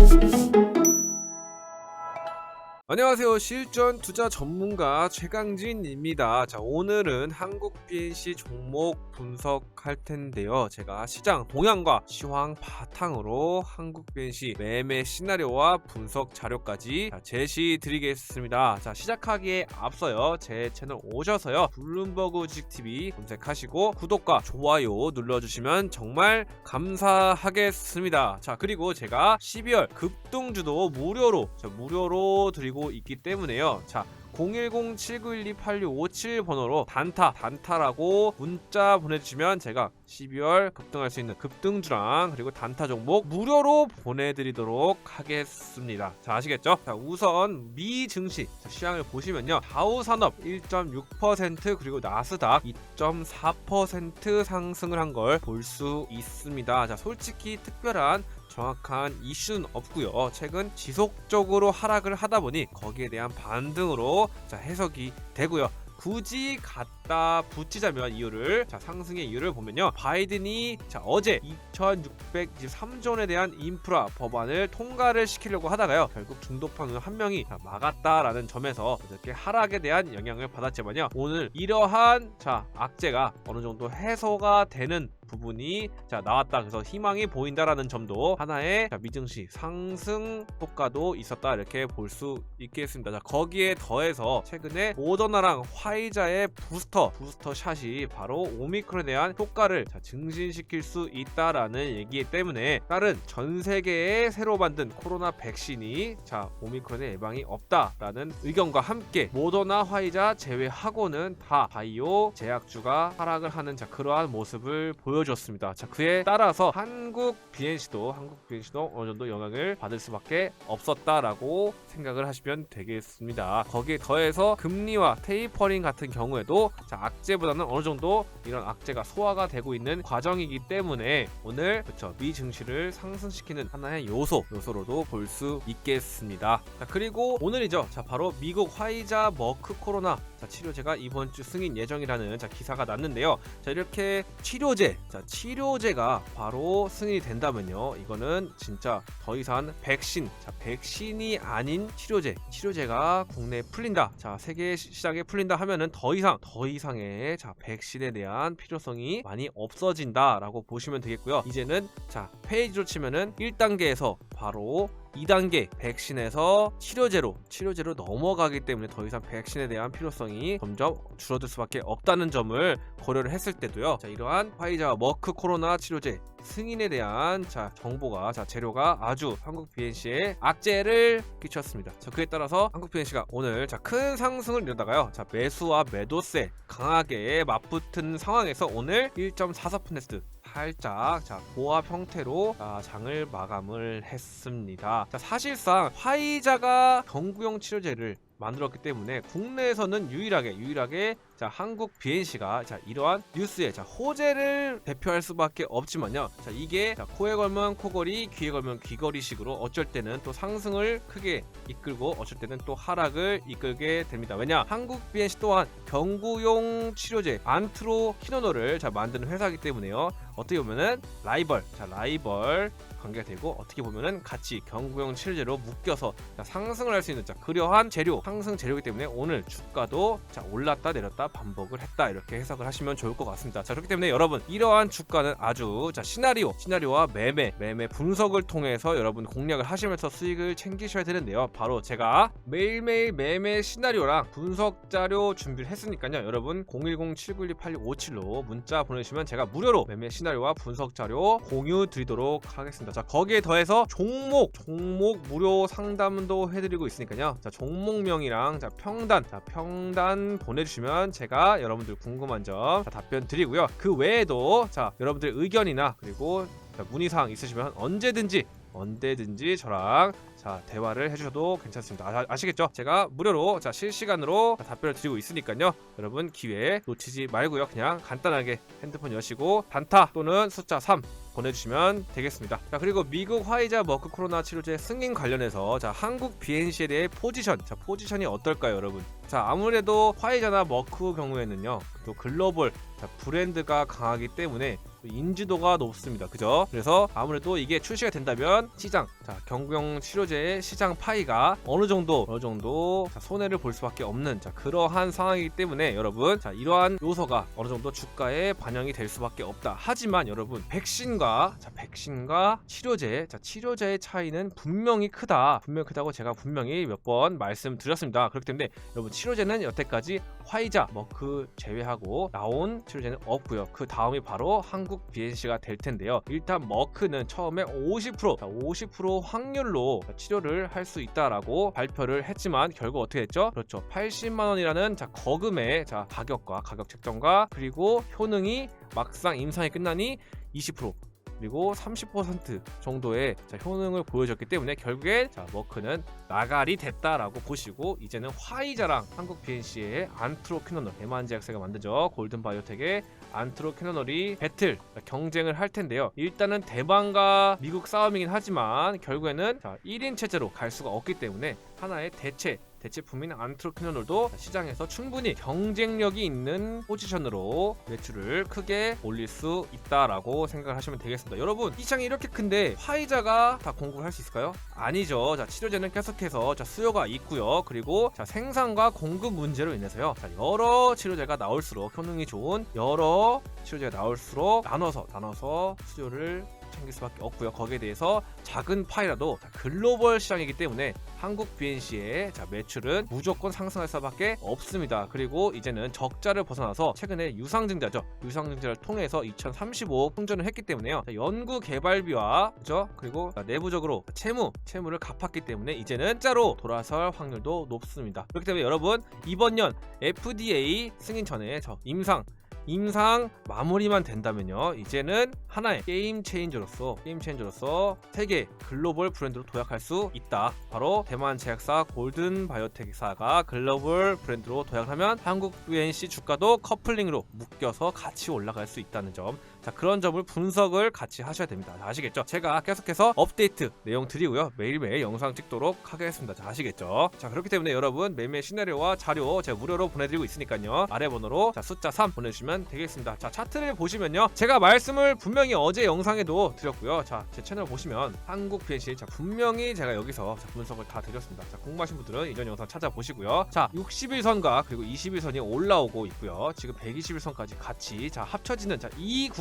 Thank you. 안녕하세요. 실전 투자 전문가 최강진입니다. 자, 오늘은 한국 BNC 종목 분석할 텐데요. 제가 시장 동향과 시황 바탕으로 한국 BNC 매매 시나리오와 분석 자료까지 자, 제시 드리겠습니다. 자, 시작하기에 앞서요. 제 채널 오셔서요. 블룸버그직 TV 검색하시고 구독과 좋아요 눌러주시면 정말 감사하겠습니다. 자, 그리고 제가 12월 급등주도 무료로 자, 무료로 드리고 있기 때문에요. 자, 010-7912-8657 번호로 단타 단타라고 문자 보내주시면 제가 12월 급등할 수 있는 급등주랑 그리고 단타 종목 무료로 보내드리도록 하겠습니다. 자 아시겠죠? 자 우선 미 증시 자, 시황을 보시면요 다우산업 1.6% 그리고 나스닥 2.4% 상승을 한 걸 볼 수 있습니다. 자 솔직히 특별한 정확한 이슈는 없고요. 최근 지속적으로 하락을 하다 보니 거기에 대한 반등으로 자 해석이 되고요. 굳이 갖다 붙이자면 이유를 자 상승의 이유를 보면요. 바이든이 자 어제 2,623조 원에 대한 인프라 법안을 통과를 시키려고 하다가요. 결국 중도파 한 명이 자, 막았다라는 점에서 이렇게 하락에 대한 영향을 받았지만요. 오늘 이러한 자 악재가 어느 정도 해소가 되는 부분이 자 나왔다. 그래서 희망이 보인다라는 점도 하나의 자, 미증시 상승 효과도 있었다. 이렇게 볼 수 있겠습니다. 자 거기에 더해서 최근에 모더나랑 화 이자의 부스터 부스터 샷이 바로 오미크론에 대한 효과를 자, 증진시킬 수 있다라는 얘기 때문에 다른 전 세계에 새로 만든 코로나 백신이 자 오미크론의 예방이 없다라는 의견과 함께 모더나 화이자 제외하고는 다 바이오 제약주가 하락을 하는 자 그러한 모습을 보여줬습니다. 자 그에 따라서 한국 BNC도 한국 BNC도 어느 정도 영향을 받을 수밖에 없었다라고 생각을 하시면 되겠습니다. 거기에 더해서 금리와 테이퍼링 같은 경우에도 자 악재보다는 어느 정도 이런 악재가 소화가 되고 있는 과정이기 때문에 오늘 그렇죠 미 증시를 상승시키는 하나의 요소 요소로도 볼 수 있겠습니다. 자 그리고 오늘이죠. 자 바로 미국 화이자 머크 코로나 자, 치료제가 이번 주 승인 예정이라는 자 기사가 났는데요. 자 이렇게 치료제 자 치료제가 바로 승인이 된다면요. 이거는 진짜 더 이상 백신 자 백신이 아닌 치료제 치료제가 국내에 풀린다. 자 세계 시- 시장에 풀린다 하면은 더 이상 더 이상의 자 백신에 대한 필요성이 많이 없어진다라고 보시면 되겠고요. 이제는 자 페이지로 치면은 1단계에서 바로 2단계 백신에서 치료제로 치료제로 넘어가기 때문에 더 이상 백신에 대한 필요성이 점점 줄어들 수밖에 없다는 점을 고려를 했을 때도요. 자, 이러한 화이자와 머크 코로나 치료제 승인에 대한 자 정보가 자 재료가 아주 한국 BNC에 악재를 끼쳤습니다. 자 그에 따라서 한국 BNC가 오늘 자 큰 상승을 이루다가요. 자 매수와 매도세 강하게 맞붙은 상황에서 오늘 1.44% 살짝 자 보합 형태로 자, 장을 마감을 했습니다. 자 사실상 화이자가 경구용 치료제를 만들었기 때문에 국내에서는 유일하게 유일하게 자 한국 BNC가 자 이러한 뉴스에 자 호재를 대표할 수밖에 없지만요. 자 이게 자 코에 걸면 코걸이, 귀에 걸면 귀걸이식으로 어쩔 때는 또 상승을 크게 이끌고 어쩔 때는 또 하락을 이끌게 됩니다. 왜냐 한국 BNC 또한 경구용 치료제 안트로 키노노를 자 만드는 회사이기 때문에요. 어떻게 보면은 라이벌 자 라이벌 관계가 되고 어떻게 보면은 같이 경구용 치료제로 묶여서 자, 상승을 할 수 있는 자 그러한 재료 상승 재료이기 때문에 오늘 주가도 자 올랐다 내렸다 반복을 했다 이렇게 해석을 하시면 좋을 것 같습니다. 자 그렇기 때문에 여러분 이러한 주가는 아주 자 시나리오 시나리오와 매매 매매 분석을 통해서 여러분 공략을 하시면서 수익을 챙기셔야 되는데요. 바로 제가 매일매일 매매 시나리오랑 분석 자료 준비를 했으니까요. 여러분 010-7912-8657로 문자 보내주시면 제가 무료로 매매 시나리오와 분석 자료 공유 드리도록 하겠습니다. 자 거기에 더해서 종목 종목 무료 상담도 해드리고 있으니까요. 자 종목명 이랑 자 평단 자 평단 보내주시면 제가 여러분들 궁금한 점 자, 답변 드리고요. 그 외에도 자 여러분들 의견이나 그리고 자, 문의사항 있으시면 언제든지 언제든지 저랑 자 대화를 해주셔도 괜찮습니다. 아, 아시겠죠? 제가 무료로 자 실시간으로 자, 답변을 드리고 있으니까요. 여러분 기회 놓치지 말고요. 그냥 간단하게 핸드폰 여시고 단타 또는 숫자 3 보내주시면 되겠습니다. 자 그리고 미국 화이자 머크 코로나 치료제 승인 관련해서 자 한국 BNC에 대해 포지션 자 포지션이 어떨까요, 여러분? 자 아무래도 화이자나 머크 경우에는요 또 글로벌 자, 브랜드가 강하기 때문에 인지도가 높습니다. 그죠? 그래서 아무래도 이게 출시가 된다면 시장, 자, 경구용 치료제의 시장 파이가 어느 정도, 어느 정도 자, 손해를 볼 수밖에 없는 자, 그러한 상황이기 때문에 여러분, 자, 이러한 요소가 어느 정도 주가에 반영이 될 수밖에 없다. 하지만 여러분, 백신과 자, 백신과 치료제, 자, 치료제의 차이는 분명히 크다. 분명히 크다고 제가 분명히 몇 번 말씀드렸습니다. 그렇기 때문에 여러분 치료제는 여태까지 화이자, 머크 제외하고 나온 치료제는 없고요. 그 다음이 바로 한국 BNC가 될 텐데요. 일단 머크는 처음에 50% 50% 확률로 치료를 할 수 있다라고 발표를 했지만 결국 어떻게 됐죠? 그렇죠. 80만 원이라는 자 거금의 자 가격과 가격 책정과 그리고 효능이 막상 임상이 끝나니 20% 그리고 30% 정도의 자, 효능을 보여줬기 때문에 결국엔 자, 머크는 나갈이 됐다라고 보시고 이제는 화이자랑 한국 BNC의 안트로퀴노놀 대만제 약사가 만드죠 골든 바이오텍의 안트로퀴노놀이 배틀 경쟁을 할 텐데요. 일단은 대만과 미국 싸움이긴 하지만 결국에는 자, 1인 체제로 갈 수가 없기 때문에 하나의 대체 대체품인 안트로퀴노놀도 시장에서 충분히 경쟁력이 있는 포지션으로 매출을 크게 올릴 수 있다라고 생각을 하시면 되겠습니다. 여러분 시장이 이렇게 큰데 화이자가 다 공급을 할 수 있을까요? 아니죠. 자 치료제는 계속해서 자 수요가 있고요. 그리고 자 생산과 공급 문제로 인해서요. 자 여러 치료제가 나올수록 효능이 좋은 여러 치료제가 나올수록 나눠서 나눠서 수요를 챙길 수밖에 없고요. 거기에 대해서 작은 파이라도 자, 글로벌 시장이기 때문에 한국 BNC의 자, 매출은 무조건 상승할 수밖에 없습니다. 그리고 이제는 적자를 벗어나서 최근에 유상증자죠. 유상증자를 통해서 2035 흥전을 했기 때문에요. 자, 연구 개발비와 그죠? 그리고 자, 내부적으로 채무, 채무를 갚았기 때문에 이제는 짜로 돌아설 확률도 높습니다. 그렇기 때문에 여러분 이번 년 FDA 승인 전에 저 임상 임상 마무리만 된다면요. 이제는 하나의 게임 체인저로서 게임 체인저로서 세계 글로벌 브랜드로 도약할 수 있다. 바로 대만 제약사 골든 바이오텍사가 글로벌 브랜드로 도약하면 한국 UNC 주가도 커플링으로 묶여서 같이 올라갈 수 있다는 점자 그런 점을 분석을 같이 하셔야 됩니다. 자, 아시겠죠? 제가 계속해서 업데이트 내용 드리고요. 매일매일 영상 찍도록 하겠습니다. 자 아시겠죠? 자 그렇기 때문에 여러분 매매 시나리오와 자료 제가 무료로 보내드리고 있으니까요. 아래 번호로 자 숫자 3 보내주시면 되겠습니다. 자 차트를 보시면요. 제가 말씀을 분명히 어제 영상에도 드렸고요. 자제 채널 보시면 한국 BNC 자 분명히 제가 여기서 자, 분석을 다 드렸습니다. 자 궁금하신 분들은 이전 영상 찾아보시고요. 자 61선과 그리고 21선이 올라오고 있고요. 지금 121선까지 같이 자 합쳐지는 자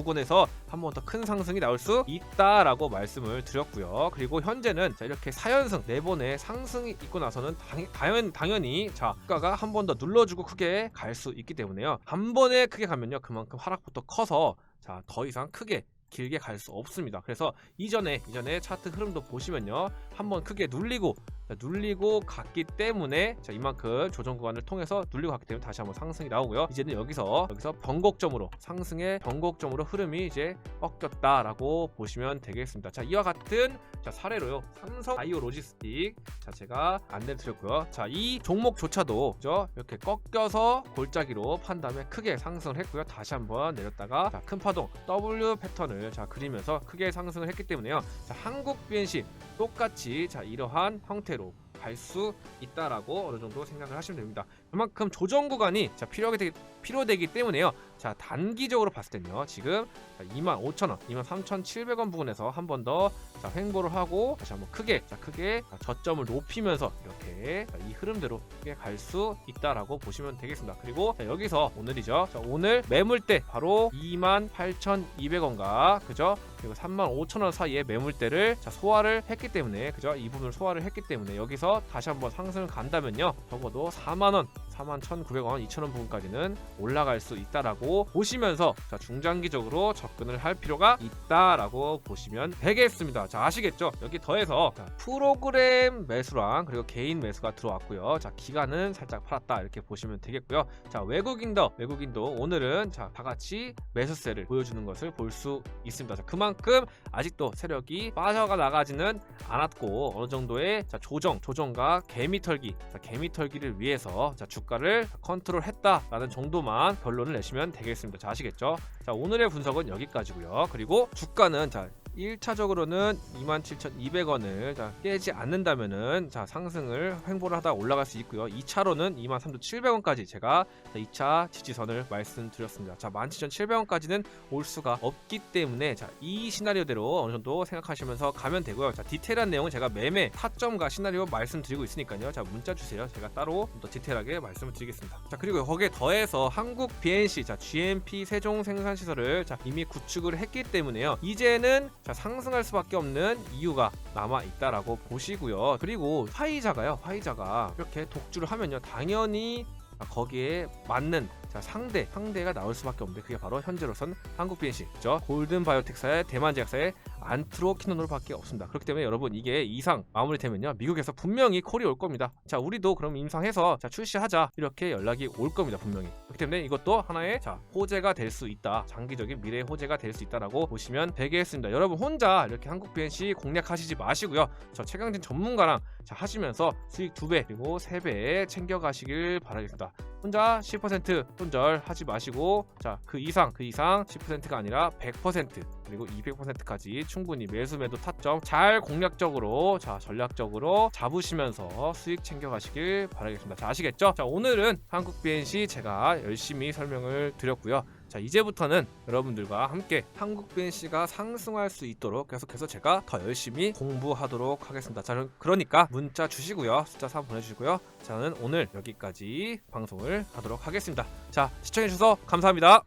이 구간에서 한 번 더 큰 상승이 나올 수 있다라고 말씀을 드렸고요 그리고 현재는 자 이렇게 4연승 4번의 상승이 있고 나서는 당, 당연, 당연히 자 주가가 한 번 더 눌러주고 크게 갈 수 있기 때문에요 한 번에 크게 가면요 그만큼 하락부터 커서 자 더 이상 크게 길게 갈 수 없습니다. 그래서 이전에 이전에 차트 흐름도 보시면요. 한번 크게 눌리고 자, 눌리고 갔기 때문에 자, 이만큼 조정 구간을 통해서 눌리고 갔기 때문에 다시 한번 상승이 나오고요. 이제는 여기서 여기서 변곡점으로 상승의 변곡점으로 흐름이 이제 꺾였다라고 보시면 되겠습니다. 자, 이와 같은 자, 사례로요. 삼성 바이오 로지스틱 자, 제가 안내 드렸고요. 자, 이 종목조차도 그죠? 이렇게 꺾여서 골짜기로 판 다음에 크게 상승을 했고요. 다시 한번 내렸다가 자, 큰 파동 W 패턴을 자, 그리면서 크게 상승을 했기 때문에요. 자, 한국 BNC 똑같이 자, 이러한 형태로 갈 수 있다라고 어느 정도 생각을 하시면 됩니다. 그만큼 조정 구간이 자, 필요하게 되기, 필요되기 때문에요. 자, 단기적으로 봤을 때는요. 지금 25,000원, 23,700원 부근에서 한 번 더 횡보를 하고 다시 한번 크게 자, 크게 자, 저점을 높이면서 이렇게 자, 이 흐름대로 크게 갈 수 있다라고 보시면 되겠습니다. 그리고 자, 여기서 오늘이죠. 자, 오늘 매물대 바로 28,200원과 그죠? 그리고 35,000원 사이에 매물대를 자, 소화를 했기 때문에 그죠? 이 부분을 소화를 했기 때문에 여기서 다시 한번 상승을 간다면요. 적어도 4만 원 41,900원, 2,000원 부분까지는 올라갈 수 있다라고 보시면서 자, 중장기적으로 접근을 할 필요가 있다라고 보시면 되겠습니다. 자, 아시겠죠? 여기 더해서 자, 프로그램 매수랑 그리고 개인 매수가 들어왔고요. 자, 기간은 살짝 팔았다 이렇게 보시면 되겠고요. 자, 외국인도 외국인도 오늘은 자, 다 같이 매수세를 보여주는 것을 볼 수 있습니다. 자, 그만큼 아직도 세력이 빠져가 나가지는 않았고 어느 정도의 자, 조정, 조정과 개미털기, 자, 개미털기를 위해서 자, 주가 를 컨트롤했다라는 정도만 결론을 내시면 되겠습니다. 자, 아시겠죠? 자, 오늘의 분석은 여기까지고요. 그리고 주가는 자 1차적으로는 27,200원을 자, 깨지 않는다면은 자, 상승을 횡보를 하다 올라갈 수 있고요. 2차로는 23,700원까지 제가 자, 2차 지지선을 말씀드렸습니다. 자, 17,700원까지는 올 수가 없기 때문에 자, 이 시나리오대로 어느 정도 생각하시면서 가면 되고요. 자, 디테일한 내용은 제가 매매 타점과 시나리오 말씀드리고 있으니까요. 자, 문자 주세요. 제가 따로 좀더 디테일하게 말씀을 드리겠습니다. 자, 그리고 거기에 더해서 한국 BNC 자, GMP 세종 생산 시설을 자, 이미 구축을 했기 때문에요. 이제는 자, 상승할 수밖에 없는 이유가 남아 있다라고 보시고요. 그리고 화이자가요. 화이자가 이렇게 독주를 하면요. 당연히 자, 거기에 맞는 자, 상대 상대가 나올 수밖에 없는데 그게 바로 현재로선 한국 BNC죠. 골든 바이오텍사의 대만 제약사의 안트로 키노노밖에 없습니다. 그렇기 때문에 여러분 이게 이상 마무리되면요 미국에서 분명히 콜이 올 겁니다. 자 우리도 그럼 임상해서 자 출시하자 이렇게 연락이 올 겁니다 분명히. 그렇기 때문에 이것도 하나의 자 호재가 될 수 있다. 장기적인 미래 호재가 될 수 있다라고 보시면 되겠습니다. 여러분 혼자 이렇게 한국 BNC 공략하시지 마시고요. 저 최강진 전문가랑 자 하시면서 수익 두 배 그리고 세 배 챙겨가시길 바라겠습니다. 혼자 10% 손절 하지 마시고 자 그 이상 그 이상 10%가 아니라 100% 그리고 200%까지 충분히 매수 매도 타점 잘 공략적으로 자 전략적으로 잡으시면서 수익 챙겨가시길 바라겠습니다. 자 아시겠죠? 자 오늘은 한국 BNC 제가 열심히 설명을 드렸고요. 자 이제부터는 여러분들과 함께 한국 BNC가 상승할 수 있도록 계속해서 제가 더 열심히 공부하도록 하겠습니다. 자 그러니까 문자 주시고요. 숫자 3 보내주시고요. 저는 오늘 여기까지 방송을 하도록 하겠습니다. 자 시청해주셔서 감사합니다.